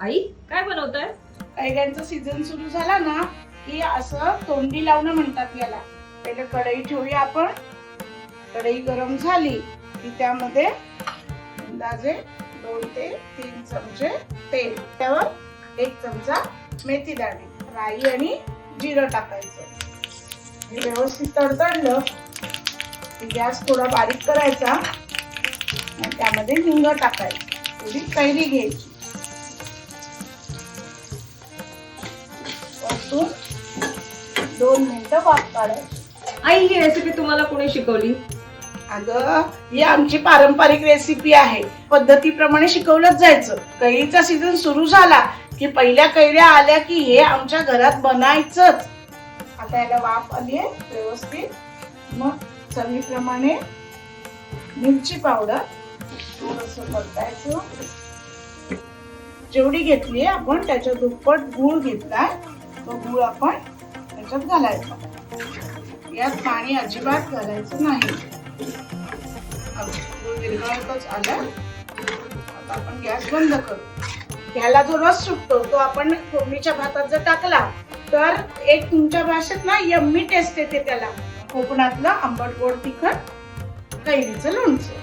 आई काय बनवताय? कैऱ्यांचा सीझन सुरू झाला ना की असं तोंडी लावणं म्हणतात याला. पहिले कढई ठेवूया आपण. कढई गरम झाली की त्यामध्ये अंदाजे दोन ते तीन चमचे तेल त्यावर एक चमचा मेथी दाणे राई आणि जिरं टाकायचं. हे व्यवस्थित तडतडलं की गॅस थोडा बारीक करायचा आणि त्यामध्ये हिंग टाकायचं. थोडी कैरी घ्यायची. परतून दोन मिनिटं वाफ काढायची आई ही रेसिपी तुम्हाला कोणी शिकवली? अगं ही आमची पारंपरिक रेसिपी आहे. पद्धतीप्रमाणे शिकवलंच जायचं. कैरीचा सीझन सुरू झाला की पहिल्या कैऱ्या आल्या की हे आमच्या घरात बनायचंच. आता याला वाफ आली आहे व्यवस्थित. मग चवीप्रमाणे मिरची पावडर थोडस परतायचं. जेवढी घेतली आपण त्याच्या दुप्पट गूळ घेतलाय. तो गूळ आपण त्याच्यात घालायचा. यात पाणी अजिबात घालायचं नाही. गूळ विरघळतच आलं. आता आपण गॅस बंद करू. ह्याला जो रस सुटतो तो आपण फोडणीच्या भातात जर टाकला तर एक तुमच्या भाषेत ना यम्मी टेस्ट येते त्याला. कोकणातलं आंबट गोड तिखट कैरीचं लोणचं.